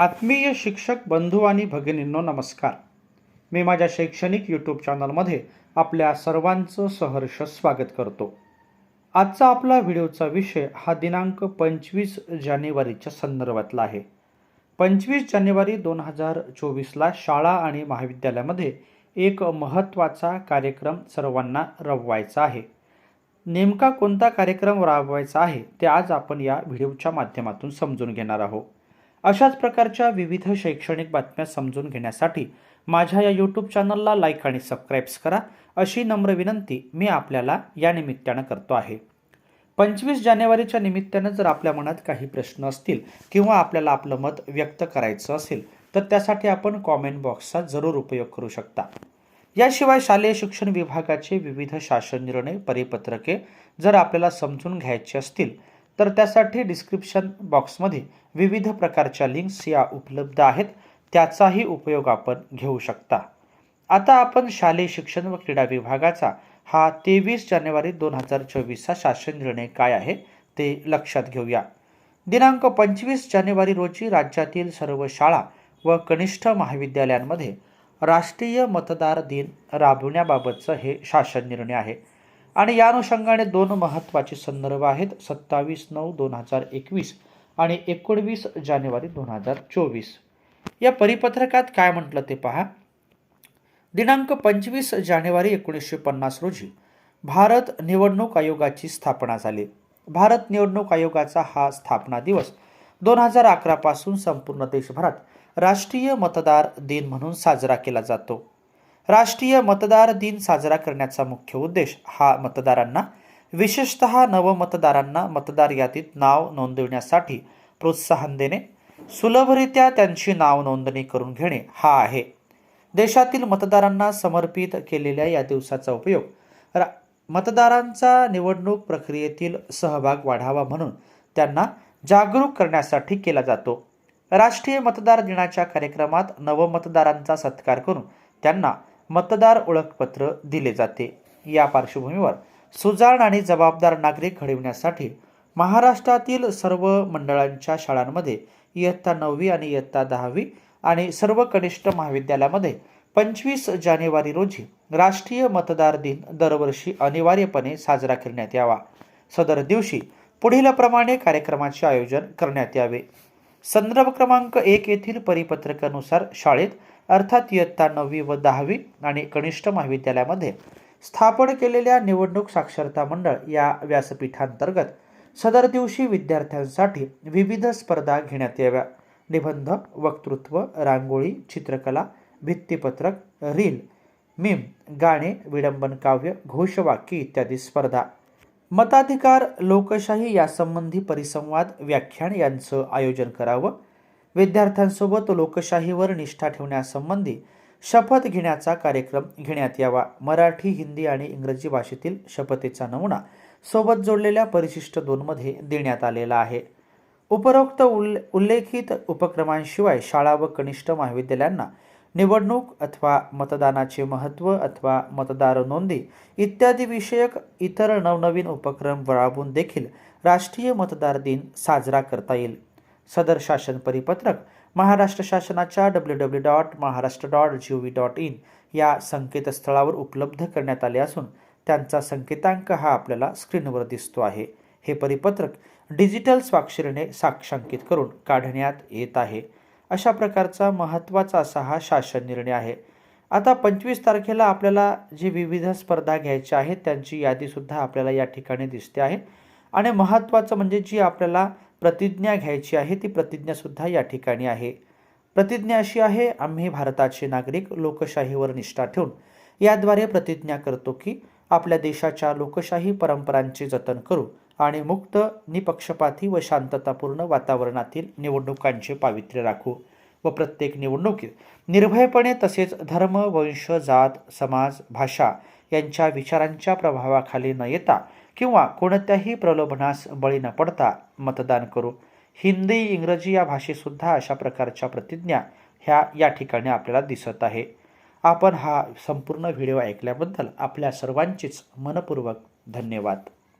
आत्मीय शिक्षक बंधू आणि भगिनींनो नमस्कार. मी माझ्या शैक्षणिक यूट्यूब चॅनलमध्ये आपल्या सर्वांचं सहर्ष स्वागत करतो. आजचा आपला व्हिडिओचा विषय हा दिनांक पंचवीस जानेवारीच्या संदर्भातला आहे. पंचवीस जानेवारी दोन हजार चोवीसला शाळा आणि महाविद्यालयामध्ये एक महत्त्वाचा कार्यक्रम सर्वांना राबवायचा आहे. नेमका कोणता कार्यक्रम राबवायचा आहे ते आज आपण या व्हिडिओच्या माध्यमातून समजून घेणार आहोत. अशाच प्रकारच्या विविध शैक्षणिक बातम्या समजून घेण्यासाठी माझ्या या यूट्यूब चॅनलला लाईक आणि सबस्क्राईब्स करा. अशी नम्र विनंती मी आपल्याला या निमित्तानं करतो आहे. पंचवीस जानेवारीच्या निमित्तानं जर आपल्या मनात काही प्रश्न असतील किंवा आपल्याला आपलं मत व्यक्त करायचं असेल तर त्यासाठी आपण कॉमेंट बॉक्सचा जरूर उपयोग करू शकता. याशिवाय शालेय शिक्षण विभागाचे विविध शासन निर्णय परिपत्रके जर आपल्याला समजून घ्यायचे असतील तर त्यासाठी डिस्क्रिप्शन बॉक्समध्ये विविध प्रकारच्या लिंक्स या उपलब्ध आहेत. त्याचाही उपयोग आपण घेऊ शकता. आता आपण शालेय शिक्षण व क्रीडा विभागाचा हा तेवीस जानेवारी दोन हजार चोवीसचा शासन निर्णय काय आहे ते लक्षात घेऊया. दिनांक पंचवीस जानेवारी रोजी राज्यातील सर्व शाळा व कनिष्ठ महाविद्यालयांमध्ये राष्ट्रीय मतदार दिन राबविण्याबाबतचं हे शासन निर्णय आहे. आणि या अनुषंगाने दोन महत्त्वाचे संदर्भ आहेत. सत्तावीस नऊ दोन हजार एकवीस आणि एकोणवीस जानेवारी दोन हजार चोवीस. या परिपत्रकात काय म्हटलं ते पहा. दिनांक पंचवीस जानेवारी एकोणीसशे पन्नास रोजी भारत निवडणूक आयोगाची स्थापना झाली. भारत निवडणूक आयोगाचा हा स्थापना दिवस दोन हजार अकरापासून संपूर्ण देशभरात राष्ट्रीय मतदार दिन म्हणून साजरा केला जातो. राष्ट्रीय मतदार दिन साजरा करण्याचा मुख्य उद्देश हा मतदारांना विशेषत नवमतदारांना मतदार यादीत नाव नोंदविण्यासाठी प्रोत्साहन देणे सुलभरित्या त्यांची नाव नोंदणी करून घेणे हा आहे. देशातील मतदारांना समर्पित केलेल्या या दिवसाचा उपयोग रा मतदारांचा निवडणूक प्रक्रियेतील सहभाग वाढावा म्हणून त्यांना जागरूक करण्यासाठी केला जातो. राष्ट्रीय मतदार दिनाच्या कार्यक्रमात नवमतदारांचा सत्कार करून त्यांना मतदार ओळखपत्र दिले जाते. या पार्श्वभूमीवर सुजाण आणि जबाबदार नागरिक घडविण्यासाठी महाराष्ट्रातील सर्व मंडळांच्या शाळांमध्ये इयत्ता नववी आणि इयत्ता दहावी आणि सर्व कनिष्ठ महाविद्यालयामध्ये पंचवीस जानेवारी रोजी राष्ट्रीय मतदार दिन दरवर्षी अनिवार्यपणे साजरा करण्यात यावा. सदर दिवशी पुढीलप्रमाणे कार्यक्रमाचे आयोजन करण्यात यावे. संदर्भ क्रमांक एक येथील परिपत्रकानुसार शाळेत अर्थात इयत्ता नववी व दहावी आणि कनिष्ठ महाविद्यालयामध्ये स्थापन केलेल्या निवडणूक साक्षरता मंडळ या व्यासपीठांतर्गत सदर दिवशी विद्यार्थ्यांसाठी विविध स्पर्धा घेण्यात याव्या. निबंध वक्तृत्व रांगोळी चित्रकला भित्तीपत्रक रील मीम गाणे विडंबन काव्य घोषवाक्य इत्यादी स्पर्धा मताधिकार लोकशाही यासंबंधी परिसंवाद व्याख्यान यांचं आयोजन करावं. विद्यार्थ्यांसोबत लोकशाहीवर निष्ठा ठेवण्यासंबंधी शपथ घेण्याचा कार्यक्रम घेण्यात यावा. मराठी हिंदी आणि इंग्रजी भाषेतील शपथेचा नमुना सोबत जोडलेल्या परिशिष्ट दोनमध्ये देण्यात आलेला आहे. उपरोक्त उल्ले उल्लेखित उपक्रमांशिवाय शाळा व कनिष्ठ महाविद्यालयांना निवडणूक अथवा मतदानाचे महत्त्व अथवा मतदार नोंदी इत्यादी विषयक इतर नवनवीन उपक्रम राबवून देखील राष्ट्रीय मतदार दिन साजरा करता येईल. सदर शासन परिपत्रक महाराष्ट्र शासनाच्या W W dot Maharashtra dot G O V dot in या संकेतस्थळावर उपलब्ध करण्यात आले असून त्यांचा संकेतांक हा आपल्याला स्क्रीनवर दिसतो आहे. हे परिपत्रक डिजिटल स्वाक्षरीने साक्षांकित करून काढण्यात येत आहे. अशा प्रकारचा महत्त्वाचा असा हा शासन निर्णय आहे. आता पंचवीस तारखेला आपल्याला जी विविध स्पर्धा घ्यायच्या आहेत त्यांची यादीसुद्धा आपल्याला या ठिकाणी दिसते आहे. आणि महत्त्वाचं म्हणजे जी आपल्याला प्रतिज्ञा घ्यायची आहे ती प्रतिज्ञासुद्धा या ठिकाणी आहे. प्रतिज्ञा अशी आहे आम्ही भारताचे नागरिक लोकशाहीवर निष्ठा ठेवून याद्वारे प्रतिज्ञा करतो की आपल्या देशाच्या लोकशाही परंपरांचे जतन करू आणि मुक्त निपक्षपाती व शांततापूर्ण वातावरणातील निवडणुकांचे पावित्र्य राखू व प्रत्येक निवडणुकीत निर्भयपणे तसेच धर्म वंश जात समाज भाषा यांच्या विचारांच्या प्रभावाखाली न येता किंवा कोणत्याही प्रलोभनास बळी न पडता मतदान करू. हिंदी इंग्रजी या भाषेसुद्धा अशा प्रकारच्या प्रतिज्ञा ह्या या ठिकाणी आपल्याला दिसत आहे. आपण हा संपूर्ण व्हिडिओ ऐकल्याबद्दल आपल्या सर्वांचेच मनपूर्वक धन्यवाद.